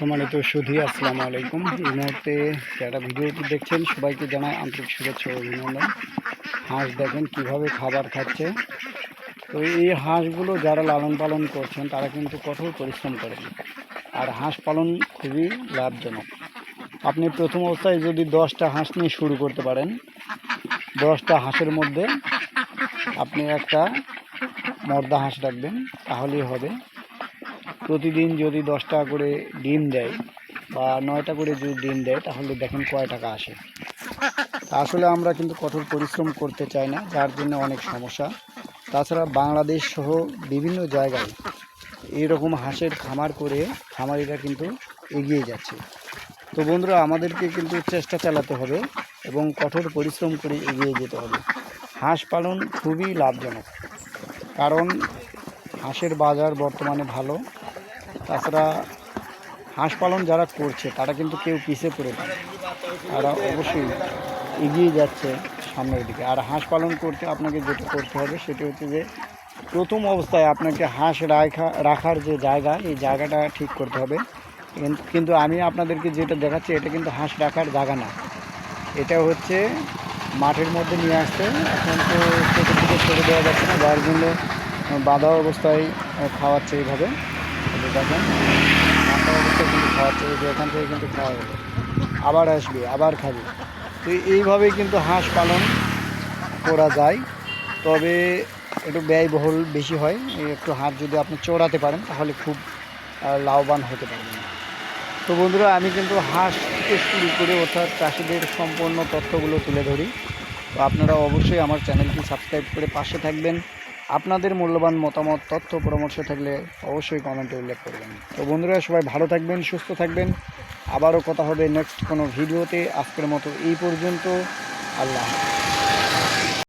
সম্মানিত সুধী, আসসালামু আলাইকুম। এই মুহূর্তে যারা ভিডিওটি দেখছেন, সবাইকে জানাই আন্তরিক শুভেচ্ছা অভিনন্দন। হাঁস দেখেন কীভাবে খাবার খাচ্ছে। তো এই হাঁসগুলো যারা লালন পালন করছেন, তারা কিন্তু কঠোর পরিশ্রম করেন। আর হাঁস পালন খুবই লাভজনক। আপনি প্রথম অবস্থায় যদি দশটা হাঁস নিয়ে শুরু করতে পারেন, দশটা হাঁসের মধ্যে আপনি একটা মর্দা হাঁস রাখবেন, তাহলেই হবে প্রতিদিন যদি দশ টাকা করে ডিম দেয় বা নয়টা করে যদি ডিম দেয়, তাহলে দেখেন কয় টাকা আসে। আসলে আমরা কিন্তু কঠোর পরিশ্রম করতে চাই না, যার জন্য অনেক সমস্যা। তাছাড়া বাংলাদেশ সহ বিভিন্ন জায়গায় এরকম হাঁসের খামার করে খামারিরা কিন্তু এগিয়ে যাচ্ছে। তো বন্ধুরা, আমাদেরকে কিন্তু চেষ্টা চালাতে হবে এবং কঠোর পরিশ্রম করে এগিয়ে যেতে হবে। হাঁস পালন খুবই লাভজনক, কারণ হাঁসের বাজার বর্তমানে ভালো। তাছাড়া হাঁস পালন যারা করছে, তারা কিন্তু কেউ পিছিয়ে পড়ে না। তারা অবশ্যই এগিয়ে যাচ্ছে সামনের দিকে। আর হাঁস পালন করতে আপনাকে যেটা করতে হবে, সেটা হচ্ছে যে প্রথম অবস্থায় আপনাকে হাঁস রাখা রাখার যে জায়গা, এই জায়গাটা ঠিক করতে হবে। কিন্তু- আমি আপনাদেরকে যেটা দেখাচ্ছি, এটা কিন্তু হাঁস রাখার জায়গা না। এটা হচ্ছে মাঠের মধ্যে নিয়ে আসতে। এখন তো থেকে ছেড়ে দেওয়া যাচ্ছে না। যার জন্য বাঁধা অবস্থায় খাওয়াচ্ছে এইভাবে। যে দেখেন। বাঁধা অবস্থায় কিন্তু যে এখান থেকে কিন্তু খাওয়া হলো আবার আসবে, আবার খাবে। তো এইভাবে কিন্তু হাঁস পালন করা যায়। তবে একটু ব্যয়বহুল বেশি হয়। একটু হাঁস যদি আপনি চড়াতে পারেন, তাহলে খুব লাভবান হতে পারবেন। তো বন্ধুরা, আমি কিন্তু হাঁস থেকে শুরু করে অর্থাৎ চাষিদের সম্পূর্ণ তথ্যগুলো তুলে ধরি। তো আপনারা অবশ্যই আমার চ্যানেলটি সাবস্ক্রাইব করে পাশে থাকবেন। আপনাদের মূল্যবান মতামত, তথ্য, পরামর্শ থাকলে অবশ্যই কমেন্টে উল্লেখ করবেন। তো বন্ধুরা, সবাই ভালো থাকবেন, সুস্থ থাকবেন। আবারও কথা হবে নেক্সট কোনো ভিডিওতে আজকের মতো এই পর্যন্ত। আল্লাহ।